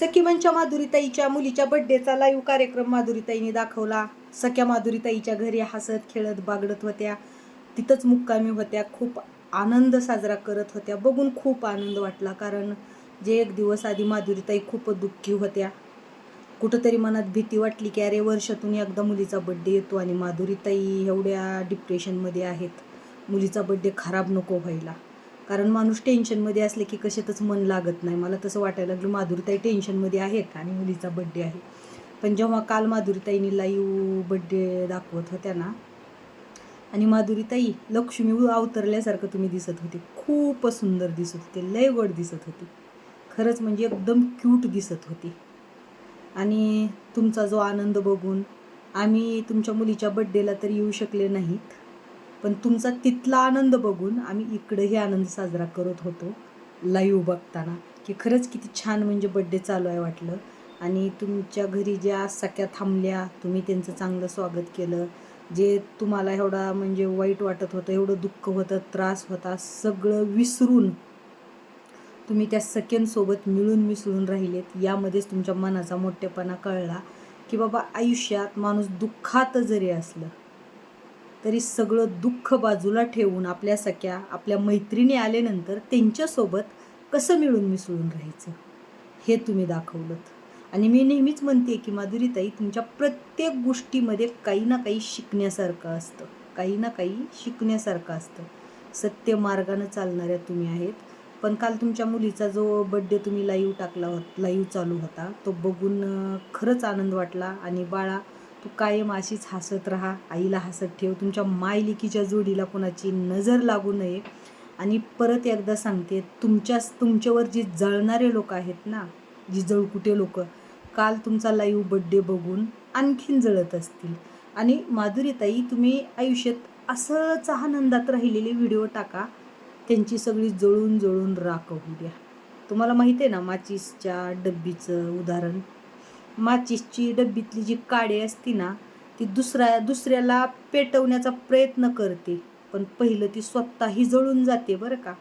सखीमनच्या माधुरीताईच्या मुलीच्या बड्डेचा लाईव्ह कार्यक्रम माधुरीताईने दाखवला. सख्या माधुरीताईच्या घरी हसत खेळत बागडत होत्या. तिथंच मुक्कामी होत्या. खूप आनंद साजरा करत होत्या. बघून खूप आनंद वाटला कारण जे एक दिवस आधी माधुरीताई खूप दुःखी होत्या. कुठंतरी मनात भीती वाटली की अरे वर्षातून एकदा मुलीचा बड्डे येतो आणि माधुरीताई एवढ्या डिप्रेशनमध्ये आहेत. मुलीचा बड्डे खराब नको व्हायला. कारण माणूस टेन्शनमध्ये असले की कशातच मन लागत नाही. मला तसं वाटायला लागलं माधुरीताई टेन्शनमध्ये आहेत आणि मुलीचा बड्डे आहे. पण जेव्हा काल माधुरीताईनी लाईव्ह बड्डे दाखवत होत्या ना आणि माधुरीताई लक्ष्मी अवतरल्यासारखं तुम्ही दिसत होते. खूपच सुंदर दिसत होते लय गोड दिसत होते. खरंच म्हणजे एकदम क्यूट दिसत होती. आणि तुमचा जो आनंद बघून आम्ही तुमच्या मुलीच्या बड्डेला तर येऊ शकले नाहीत. पण तुमचा तिथला आनंद बघून आम्ही इकडंही आनंद साजरा करत होतो लाईव्ह बघताना. की खरंच किती छान म्हणजे बड्डे चालू आहे वाटलं. आणि तुमच्या घरी ज्या सख्या थांबल्या तुम्ही त्यांचं चांगलं स्वागत केलं. जे तुम्हाला एवढा म्हणजे वाईट वाटत होतं एवढं दुःख होतं त्रास होता सगळं विसरून तुम्ही त्या सख्यांसोबत मिळून मिसळून राहिलेत. यामध्येच तुमच्या मनाचा मोठेपणा कळला की बाबा आयुष्यात माणूस दुःखात जरी असलं तरी सगळं दुःख बाजूला ठेवून आपल्या सख्या आपल्या मैत्रिणी आल्यानंतर त्यांच्यासोबत कसं मिळून मिसळून राहायचं? हे तुम्ही दाखवलं आणि मी नेहमीच म्हणते की माधुरीताई तुमच्या प्रत्येक गोष्टीमध्ये काही ना काही शिकण्यासारखं असतं. काही ना काही शिकण्यासारखं असतं. सत्य मार्गानं चालणाऱ्या तुम्ही आहेत. पण काल तुमच्या मुलीचा जो बड्डे तुम्ही लाईव्ह टाकला होता लाईव्ह चालू होता तो बघून खरंच आनंद वाटला. आणि बाळा तू कायम अशीच हसत राहा आईला हसत ठेव. तुमच्या मायलिकीच्या जोडीला कोणाची नजर लागू नये. आणि परत एकदा सांगते तुमच्या तुमच्यावर जी जळणारे लोक आहेत ना जी जळकुटे लोक काल तुमचा लाईव्ह बड्डे बघून आणखीन जळत असतील. आणि माधुरीताई तुम्ही आयुष्यात असंच आनंदात राहिलेले व्हिडिओ टाका. त्यांची सगळी जळून जळून राख होऊ द्या. तुम्हाला माहिती आहे ना माचीसच्या डब्बीचं उदाहरण? माचीसची डब्बीतली जी काडी असती ना ती दुसऱ्या दुसऱ्याला पेटवण्याचा प्रयत्न करते पण पहिलं ती स्वतःही जळून जाते बरं का.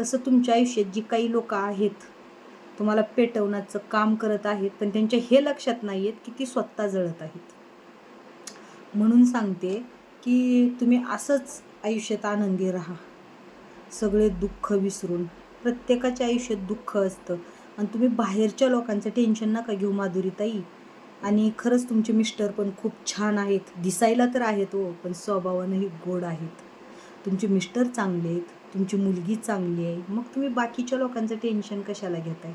तसं तुमच्या आयुष्यात जी काही लोक आहेत तुम्हाला पेटवण्याचं काम करत आहेत पण त्यांच्या हे लक्षात नाही आहेत की ती स्वतः जळत आहेत. म्हणून सांगते की तुम्ही असंच आयुष्यात आनंदी राहा. सगळे दुःख विसरून प्रत्येकाच्या आयुष्यात दुःख असतं. आणि तुम्ही बाहेरच्या लोकांचं टेन्शन नका घेऊ माधुरीताई आणि खरंच तुमचे मिस्टर पण खूप छान आहेत. दिसायला तर आहेत हो पण स्वभावानंही गोड आहेत. तुमचे मिस्टर चांगले आहेत तुमची मुलगी चांगली आहे. मग तुम्ही बाकीच्या लोकांचं टेन्शन कशाला घेताय?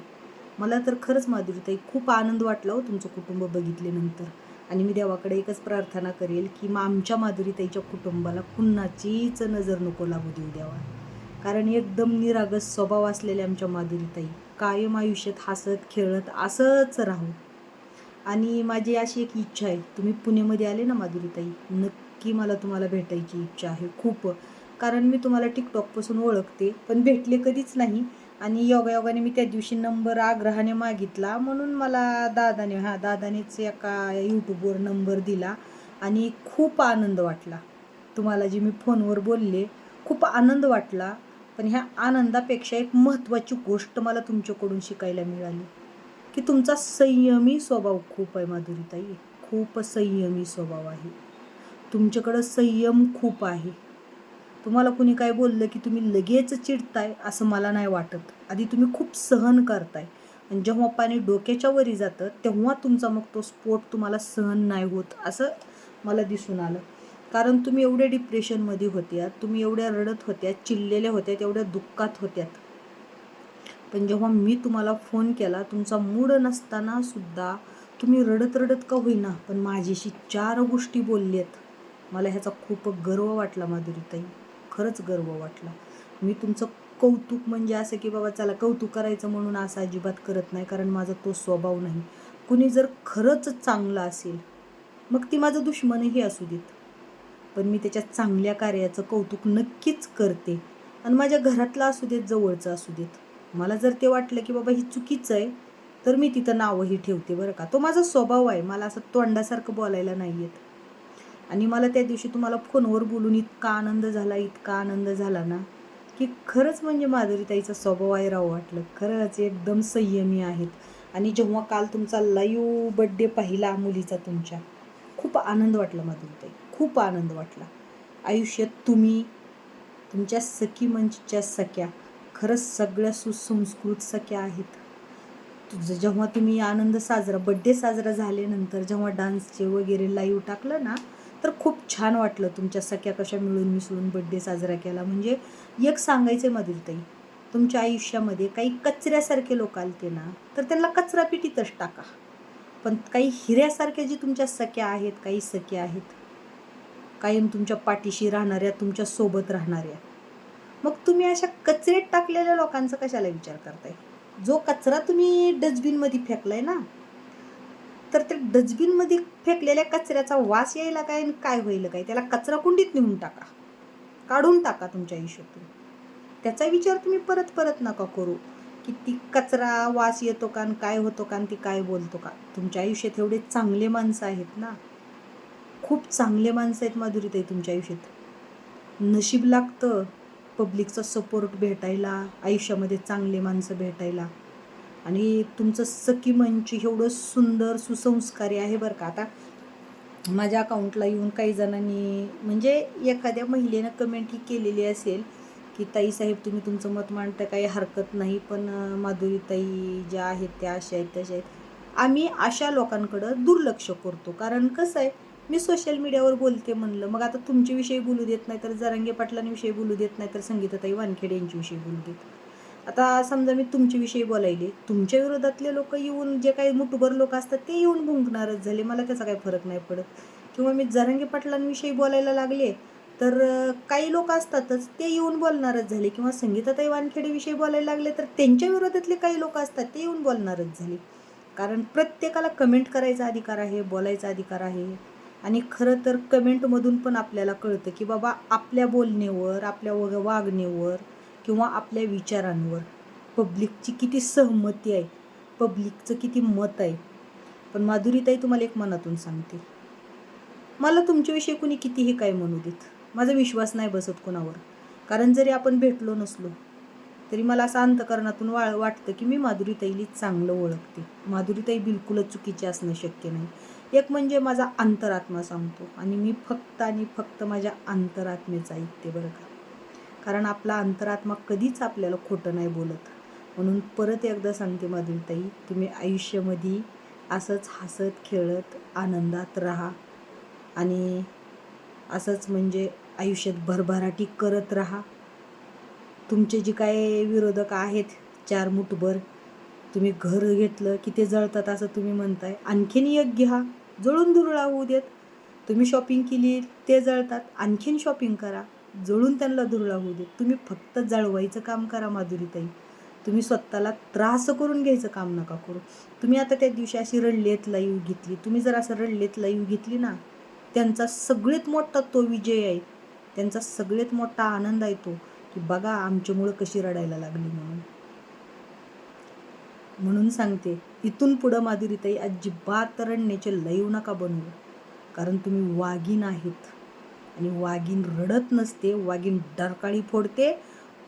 मला तर खरंच माधुरीताई खूप आनंद वाटला हो तुमचं कुटुंब बघितल्यानंतर. आणि मी देवाकडे एकच प्रार्थना करेल की मग आमच्या माधुरीताईच्या कुटुंबाला कुणाचीच नजर नको लागू देऊ द्यावा कारण एकदम निरागस स्वभाव असलेल्या आमच्या माधुरीताई. कायम आयुष्यात हसत खेळत असंच राहू. आणि माझी अशी एक इच्छा आहे तुम्ही पुणेमध्ये आले ना माधुरीताई? नक्की मला तुम्हाला भेटायची इच्छा आहे खूप. कारण मी तुम्हाला टिकटॉकपासून ओळखते पण भेटले कधीच नाही. आणि योगायोगाने मी त्या दिवशी नंबर आग्रहाने मागितला म्हणून मला दादाने हां दादानेच एका यूट्यूबवर नंबर दिला. आणि खूप आनंद वाटला. तुम्हाला जे मी फोनवर बोलले खूप आनंद वाटला. पण ह्या आनंदापेक्षा एक महत्त्वाची गोष्ट मला तुमच्याकडून शिकायला मिळाली. की तुमचा संयमी स्वभाव खूप आहे माधुरीताई. खूप संयमी स्वभाव आहे. तुमच्याकडं संयम खूप आहे. तुम्हाला कुणी काय बोललं की तुम्ही लगेच चिडताय असं मला नाही वाटत. आधी तुम्ही खूप सहन करताय. आणि जेव्हा पाणी डोक्याच्या वरी जातं तेव्हा तुमचा मग तो स्फोट तुम्हाला सहन नाही होत असं मला दिसून आलं. कारण तुम्ही एवढ्या डिप्रेशनमध्ये होत्या तुम्ही एवढ्या रडत होत्या चिडलेल्या होत्या तेवढ्या दुःखात होत्यात पण जेव्हा मी तुम्हाला फोन केला तुमचा मूड नसताना सुद्धा तुम्ही रडत रडत का होईना पण माझ्याशी चार गोष्टी बोलल्यात मला ह्याचा खूप गर्व वाटला माधुरीताई. खरंच गर्व वाटला. मी तुमचं कौतुक म्हणजे असं की बाबा चला कौतुक करायचं म्हणून असं अजिबात करत नाही कारण माझा तो स्वभाव नाही. कुणी जर खरंच चांगलं असेल मग ती माझं दुश्मनही असू देत. पण मी त्याच्या चांगल्या कार्याचं कौतुक नक्कीच करते. आणि माझ्या घरातलं असू देत जवळचं असू देत. मला जर ते वाटलं की बाबा ही चुकीचं आहे तर मी तिथं नावंही ठेवते बरं का. तो माझा स्वभाव आहे. मला असं तोंडासारखं बोलायला नाही येत. आणि मला त्या दिवशी तुम्हाला फोनवर बोलून इतका आनंद झाला इतका आनंद झाला ना की खरंच म्हणजे माधुरीताईचा स्वभाव आहे राव वाटलं. खरंच एकदम संयमी आहेत. आणि जेव्हा काल तुमचा लाईव्ह बड्डे पाहिला मुलीचा तुमच्या खूप आनंद वाटला माधुरीताई. खूप आनंद वाटला. आयुष्यात तुम्ही तुमच्या सखी मंचच्या सख्या खरंच सगळ्या सुसंस्कृत सख्या आहेत. जेव्हा तुम्ही आनंद साजरा बड्डे साजरा झाल्यानंतर जेव्हा डान्सचे वगैरे लाईव्ह टाकलं ना तर खूप छान वाटलं तुमच्या सख्या कशा मिळून मिसळून बड्डे साजरा केला. म्हणजे एक सांगायचं आहे ताई तुमच्या आयुष्यामध्ये काही कचऱ्यासारखे लोक आलते ना तर त्यांना कचरा पिटीतच टाका. पण काही हिऱ्यासारख्या जी तुमच्या सख्या आहेत काही सख्या आहेत कायम तुमच्या पाठीशी राहणाऱ्या तुमच्यासोबत राहणाऱ्या. मग तुम्ही अशा कचऱ्यात टाकलेल्या लोकांचा कशाला विचार करताय? जो कचरा तुम्ही डस्टबिनमध्ये फेकलाय ना तर त्या डस्टबिनमध्ये फेकलेल्या कचऱ्याचा वास यायला काय आणि काय होईल काय? त्याला कचरा कुंडीत नेऊन टाका. काढून टाका तुमच्या आयुष्यातून त्याचा विचार तुम्ही परत परत नका करू की ती कचरा वास येतो का आणि काय होतो का आणि ती काय बोलतो का? तुमच्या आयुष्यात एवढे चांगले माणसं आहेत ना. खूप चांगले माणसं आहेत माधुरीताई तुमच्या आयुष्यात. नशीब लागतं पब्लिकचा सपोर्ट भेटायला आयुष्यामध्ये चांगले माणसं भेटायला. आणि तुमचं सखी मंच एवढं सुंदर सुसंस्कारी आहे बरं का. आता माझ्या अकाउंटला येऊन काही जणांनी म्हणजे एखाद्या महिलेनं कमेंट ही केलेली असेल की ताई साहेब तुम्ही तुमचं मत मांडता काही हरकत नाही पण माधुरी माधुरीताई ज्या आहेत त्या अशा आहेत तशा आहेत. आम्ही अशा लोकांकडं दुर्लक्ष करतो. कारण कसं आहे मी सोशल मीडियावर बोलते म्हणलं. मग आता तुमच्याविषयी बोलू देत नाही तर जरांगे पाटलांविषयी बोलू देत नाही तर संगीताताई वानखेडे यांच्याविषयी बोलू देत. आता समजा मी तुमच्याविषयी बोलायले. तुमच्या विरोधातले लोक येऊन जे काही मुठभर लोक असतात ते येऊन भुंकणारच झाले. मला त्याचा काही फरक नाही पडत. किंवा मी जरांगे पाटलांविषयी बोलायला लागले तर काही लोक असतातच ते येऊन बोलणारच झाले. किंवा संगीताताई वानखेडेविषयी बोलायला लागले तर त्यांच्या विरोधातले काही लोक असतात ते येऊन बोलणारच झाले. कारण प्रत्येकाला कमेंट करायचा अधिकार आहे बोलायचा अधिकार आहे. आणि खरं तर कमेंटमधून पण आपल्याला कळतं की बाबा आपल्या बोलण्यावर आपल्या वग वागण्यावर किंवा आपल्या विचारांवर पब्लिकची किती सहमती आहे पब्लिकचं किती मत आहे. पण माधुरीताई तुम्हाला एक मनातून सांगते. मला तुमच्याविषयी कुणी कितीही काय म्हणू देत माझा विश्वास नाही बसत कोणावर. कारण जरी आपण भेटलो नसलो तरी मला असं अंतकरणातून वा वाटतं की मी माधुरीताईली चांगलं ओळखते. माधुरीताई बिलकुलच चुकीची असणं शक्य नाही. एक म्हणजे माझा अंतरात्मा सांगतो आणि मी फक्त आणि फक्त माझ्या अंतरात्मेचं ऐकते बरं का. कारण आपला अंतरात्मा कधीच आपल्याला खोटं नाही बोलत. म्हणून परत एकदा सांगते माधुरीताई तुम्ही आयुष्यामध्ये असंच हसत खेळत आनंदात राहा आणि असंच म्हणजे आयुष्यात भरभराटी करत राहा. तुमचे जे काय विरोधक आहेत चार मुठभर तुम्ही घर घेतलं की ते जळतात असं तुम्ही म्हणताय आणखीन एक घ्या. जळून धुरळा होऊ देत. तुम्ही शॉपिंग केली ते जळतात. आणखीन शॉपिंग करा. जळून त्यांना धुरळा होऊ देत. तुम्ही फक्त जळवायचं काम करा माधुरीताई. तुम्ही स्वतःला त्रास करून घ्यायचं काम नका करू. तुम्ही आता त्या दिवशी अशी रडलेत लाईव्ह घेतली. तुम्ही जर असं रडलेत लाईव्ह घेतली ना त्यांचा सगळ्यात मोठा तो विजय आहे. त्यांचा सगळ्यात मोठा आनंद आहे तो की बघा आमच्यामुळं कशी रडायला लागली म्हणून. म्हणून सांगते इथून पुढं माधुरीताई अजिबात रडण्याचे लईव नका बनवू. कारण तुम्ही वाघीण आहेत. आणि वाघीण रडत नसते वाघीण डरकाळी फोडते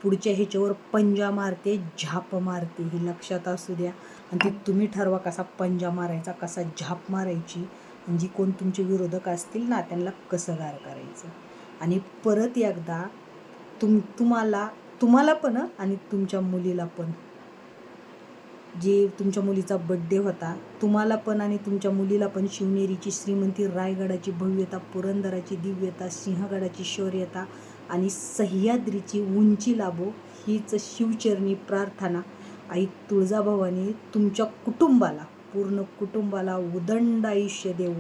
पुढच्या ह्याच्यावर पंजा मारते झाप मारते. हे लक्षात असू द्या. आणि ते तुम्ही ठरवा कसा पंजा मारायचा कसा झाप मारायची. आणि जी कोण तुमचे विरोधक असतील ना त्यांना कसं गार करायचं. आणि परत एकदा तुम तुम्हाला तुम्हाला पण आणि तुमच्या मुलीला पण. जे तुमच्या मुलीचा बड्डे होता तुम्हाला पण आणि तुमच्या मुलीला पण शिवनेरीची श्रीमंती रायगडाची भव्यता पुरंदराची दिव्यता सिंहगडाची शौर्यता आणि सह्याद्रीची उंची लाभो हीच शिवचरणी प्रार्थना आई तुळजाभवानी तुमच्या कुटुंबाला पूर्ण कुटुंबाला उदंड आयुष्य देऊ